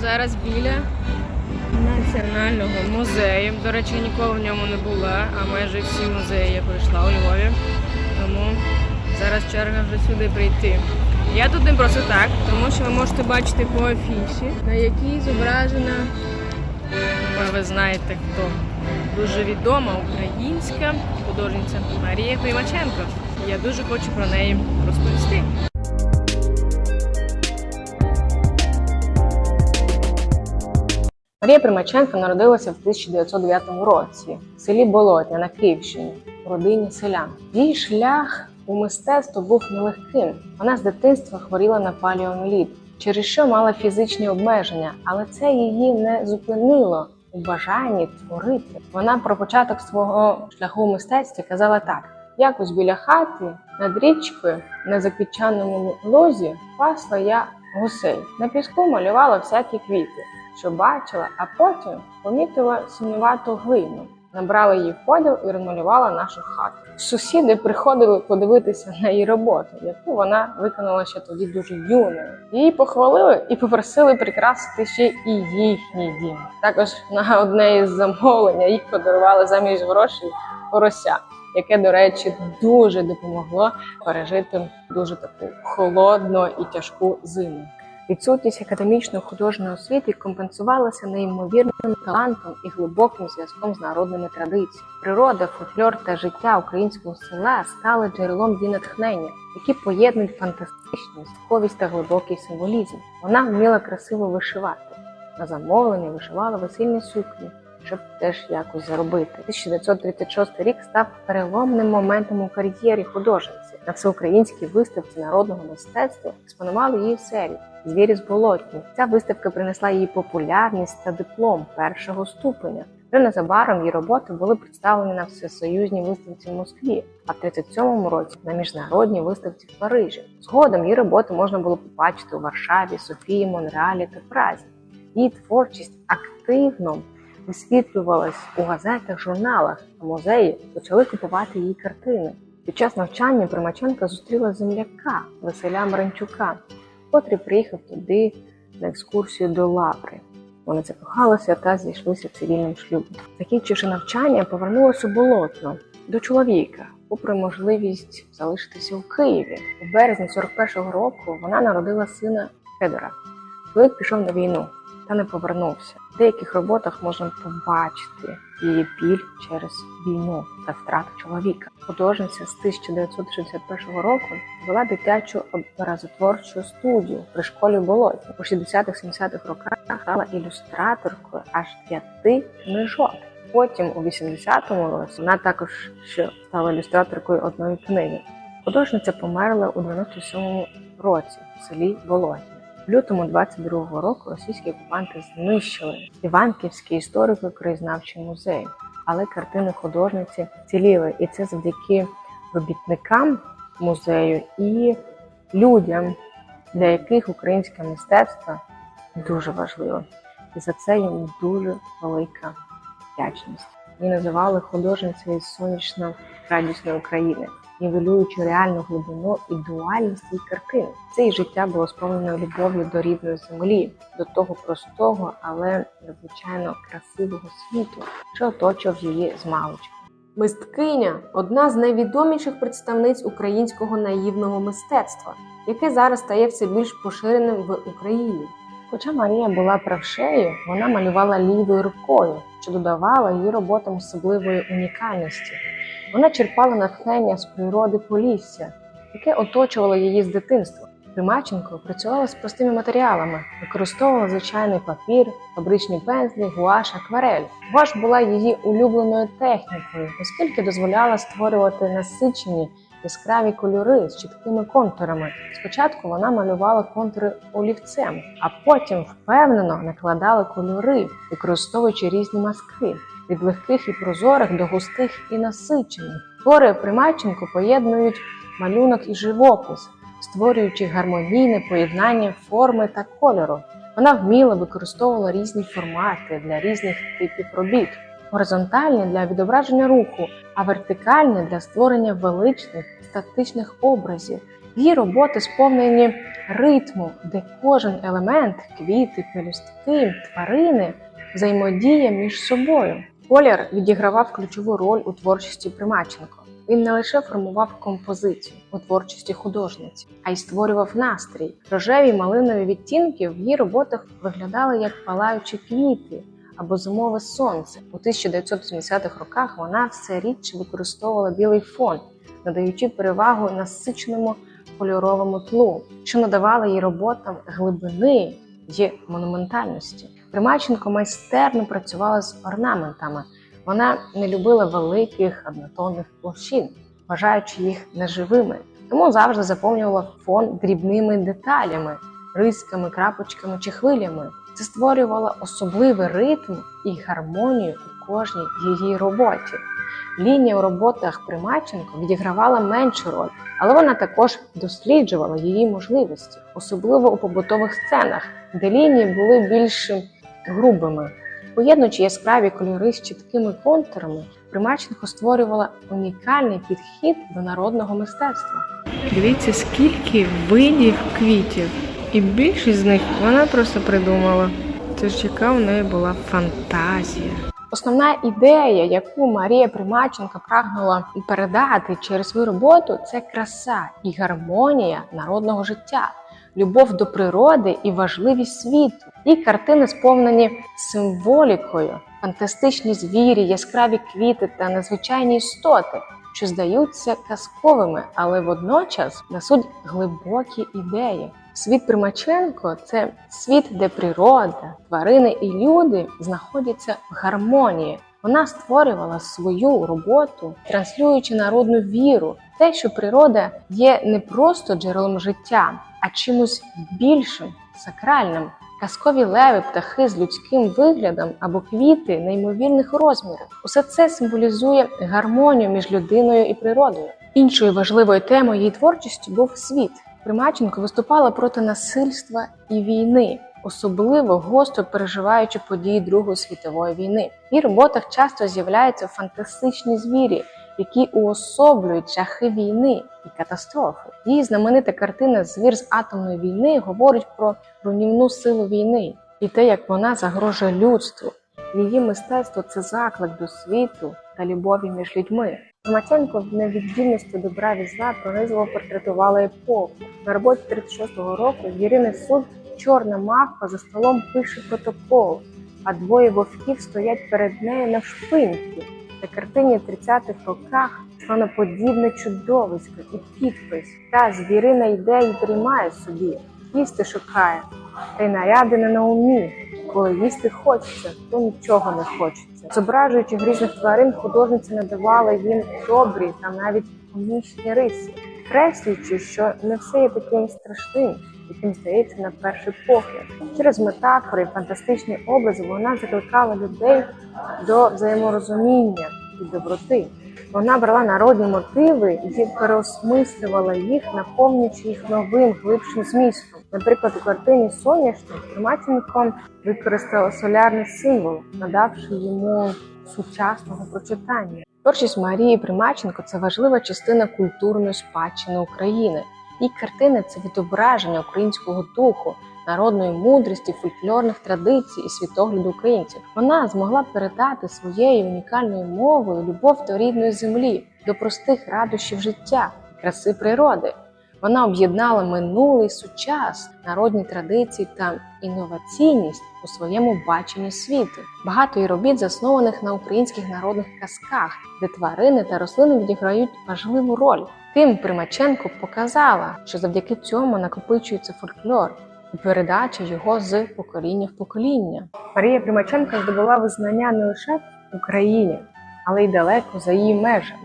Зараз біля національного музею. До речі, ніколи в ньому не була, а майже всі музеї я пройшла у Львові. Тому зараз черга вже сюди прийти. Я тут не просто так, тому що ви можете бачити по афіші, на якій зображена, ви знаєте хто. Дуже відома українська художниця Марія Примаченко. Я дуже хочу про неї розповісти. Марія Примаченко народилася в 1909 році в селі Болотня на Київщині у родині селян. Її шлях у мистецтво був нелегким. Вона з дитинства хворіла на паліомеліт, через що мала фізичні обмеження, але це її не зупинило у бажанні творити. Вона про початок свого шляху у мистецтві казала так: якось біля хати над річкою на заквітчаному лозі пасла я гусей. На піску малювала всякі квіти що бачила, а потім помітила синювату глину. Набрала її в поділ і розмалювала нашу хату. Сусіди приходили подивитися на її роботу, яку вона виконала ще тоді дуже юною. Її похвалили і попросили прикрасити ще і їхній дім. Також на одне із замовлення їх подарували замість грошей порося, яке, до речі, дуже допомогло пережити дуже таку холодну і тяжку зиму. Відсутність академічної художньої освіти компенсувалася неймовірним талантом і глибоким зв'язком з народними традиціями. Природа, фольклор та життя українського села стали джерелом її натхнення, які поєднують фантастичну сховість та глибокий символізм. Вона вміла красиво вишивати. На замовлення вишивала весільні сукні, щоб теж якось заробити. 1936 рік став переломним моментом у кар'єрі художниці. На всеукраїнській виставці народного мистецтва експонували її серію Звірі з болотні. Ця виставка принесла їй популярність та диплом першого ступеня. Вже незабаром її роботи були представлені на всесоюзній виставці в Москві, а в 37-му році на міжнародній виставці в Парижі. Згодом її роботи можна було побачити у Варшаві, Софії, Монреалі та Празі. Її творчість активно висвітлювалась у газетах, журналах, а музеї почали купувати її картини. Під час навчання Примаченка зустріла земляка Василя Маранчука, котрий приїхав туди на екскурсію до Лаври. Вони закохалися та зійшлися в цивільному шлюбі. Закінчивши навчання, повернулася у болотно до чоловіка, попри можливість залишитися у Києві. У березні 41-го року вона народила сина Федора. Чоловік пішов на війну та не повернувся. В деяких роботах можна побачити її біль через війну та втрату чоловіка. Художниця з 1961 року вела дитячу образотворчу студію при школі Болотні. У 60-70-х роках стала ілюстраторкою аж п'яти книжок. Потім у 80-му році вона також ще стала ілюстраторкою одної книги. Художниця померла у 97-му році в селі Болотні. В лютому 22-го року російські окупанти знищили Іванківський історико-краєзнавчий музей, але картини художниці ціліли, і це завдяки робітникам музею і людям, для яких українське мистецтво дуже важливо. І за це їм дуже велика вдячність. Її називали художницею із сонячно радісної України нівелюючи реальну глибину і дуальність її картин. Це її життя було сповнено любов'ю до рідної землі, до того простого, але надзвичайно красивого світу, що оточував її з маличку. Мисткиня одна з найвідоміших представниць українського наївного мистецтва, яке зараз стає все більш поширеним в Україні. Хоча Марія була правшею, вона малювала лівою рукою, що додавала її роботам особливої унікальності. Вона черпала натхнення з природи Полісся, яке оточувало її з дитинства. Примаченко працювала з простими матеріалами, використовувала звичайний папір, фабричні пензлі, гуаш, акварель. Гуаш була її улюбленою технікою, оскільки дозволяла створювати насичені яскраві кольори з чіткими контурами. Спочатку вона малювала контури олівцем, а потім впевнено накладала кольори, використовуючи різні маски від легких і прозорих до густих і насичених. Твори Примаченко поєднують малюнок і живопис, створюючи гармонійне поєднання форми та кольору. Вона вміло використовувала різні формати для різних типів робіт. Горизонтальні для відображення руху, а вертикальні для створення величних статичних образів, Її роботи сповнені ритму, де кожен елемент квіти, пелюстки, тварини взаємодіє між собою. Колір відігравав ключову роль у творчості Примаченко. Він не лише формував композицію у творчості художниці, а й створював настрій. Рожеві малинові відтінки в її роботах виглядали як палаючі квіти або зимове сонце. У 1970-х роках вона все рідше використовувала білий фон, надаючи перевагу насиченому кольоровому тлу, що надавало її роботам глибини й монументальності. Примаченко майстерно працювала з орнаментами. Вона не любила великих однотонних площин, вважаючи їх неживими, тому завжди заповнювала фон дрібними деталями, рисками, крапочками чи хвилями. Це створювало особливий ритм і гармонію у кожній її роботі. Лінія у роботах Примаченко відігравала меншу роль, але вона також досліджувала її можливості, особливо у побутових сценах, де лінії були більш грубими. Поєднуючи яскраві кольори з чіткими контурами, Примаченко створювала унікальний підхід до народного мистецтва. Дивіться, скільки видів квітів, і більшість з них вона просто придумала. Це ж яка в неї була фантазія. Основна ідея, яку Марія Примаченко прагнула передати через свою роботу, це краса і гармонія народного життя, любов до природи і важливість світу. І картини сповнені символікою, фантастичні звірі, яскраві квіти та незвичайні істоти, що здаються казковими, але водночас несуть глибокі ідеї. Світ Примаченко це світ, де природа, тварини і люди знаходяться в гармонії. Вона створювала свою роботу, транслюючи народну віру, те, що природа є не просто джерелом життя, а чимось більшим, сакральним. Казкові леви, птахи з людським виглядом або квіти неймовірних розмірів. Усе це символізує гармонію між людиною і природою. Іншою важливою темою її творчості був світ. Примаченко виступала проти насильства і війни, особливо гостро переживаючи події Другої світової війни. В її роботах часто з'являються фантастичні звірі, які уособлюють жахи війни і катастрофи. Її знаменита картина Звір з атомної війни говорить про руйнівну силу війни і те, як вона загрожує людству. Її мистецтво це заклик до світу та любові між людьми. Томаченко в невіддільності добра і зла пронизливо портретувала епоху. На роботі 36-го року з Ірини Суд чорна мавпа за столом пише протокол, а двоє вовків стоять перед нею навшпиньки. На картині 30-х роках слоноподібне чудовисько і підпис. Та звірина йде і тримає собі, їсти шукає, та й наряди не на умі. Коли їсти хочеться, то нічого не хочеться. Зображуючи грізних тварин, художниця надавала їм добрі та навіть комічні риси, креслюючи, що не все є таким страшним, яким здається на перший погляд. Через метафори фантастичні образи вона закликала людей до взаєморозуміння і доброти. Вона брала народні мотиви і переосмислювала їх, наповнюючи їх новим глибшим змістом. Наприклад, у картині Соняшник Примаченко використала солярний символ, надавши йому сучасного прочитання. Творчість Марії Примаченко це важлива частина культурної спадщини України. Її картини це відображення українського духу, народної мудрості, фольклорних традицій і світогляду українців. Вона змогла передати своєю унікальною мовою любов до рідної землі, до простих радощів життя, краси природи. Вона об'єднала минулий сучас, народні традиції та інноваційність у своєму баченні світу. Багато її робіт заснованих на українських народних казках, де тварини та рослини відіграють важливу роль. Тим Примаченко показала, що завдяки цьому накопичується фольклор і передача його з покоління в покоління. Марія Примаченко здобула визнання не лише в Україні, але й далеко за її межами.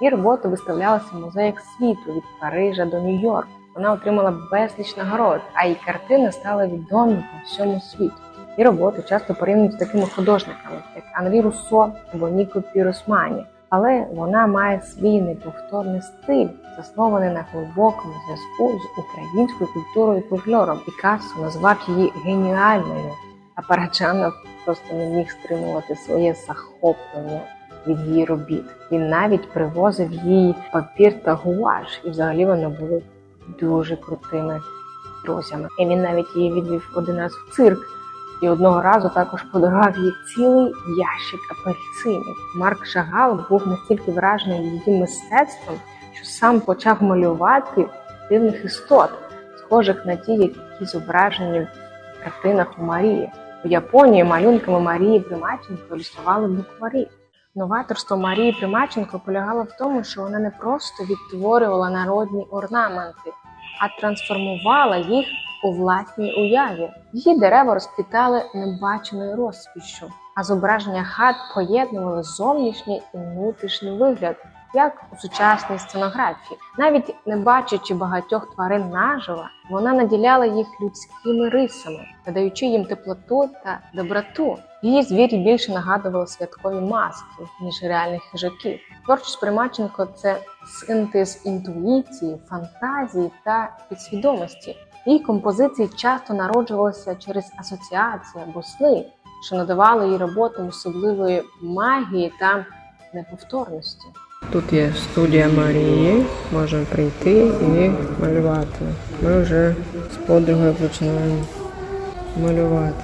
Її роботи виставлялися в музеях світу від Парижа до Нью-Йорку. Вона отримала безліч нагород, а її картини стали відомі по всьому світу. Її роботи часто порівнюють з такими художниками, як Анрі Руссо або Ніко Піросмані. Але вона має свій неповторний стиль, заснований на глибокому зв'язку з українською культурою і фольклором. Пікассо назвав її геніальною, а Параджанов просто не міг стримувати своє захоплення від її робіт. Він навіть привозив їй папір та гуаш, і взагалі вони були дуже крутими друзями. І він навіть її відвів один раз в цирк. І одного разу також подарував їй цілий ящик апельсинів. Марк Шагал був настільки вражений її мистецтвом, що сам почав малювати дивних істот, схожих на ті, які зображені в картинах у Марії. У Японії малюнками Марії Примаченко ілюстрували букварі. Новаторство Марії Примаченко полягало в тому, що вона не просто відтворювала народні орнаменти, а трансформувала їх у власній уяві. Її дерева розквітали небаченою розкішшю, а зображення хат поєднували зовнішній і внутрішній вигляд, як у сучасній сценографії. Навіть не бачачи багатьох тварин наживо, вона наділяла їх людськими рисами, надаючи їм теплоту та доброту. Її звірі більше нагадували святкові маски, ніж реальних хижаків. Творчість Примаченко це синтез інтуїції, фантазії та підсвідомості. Її композиції часто народжувалися через асоціації або сни, що надавали її роботам особливої магії та неповторності. Тут є студія Марії, можемо прийти і малювати. Ми вже з подругою починаємо малювати.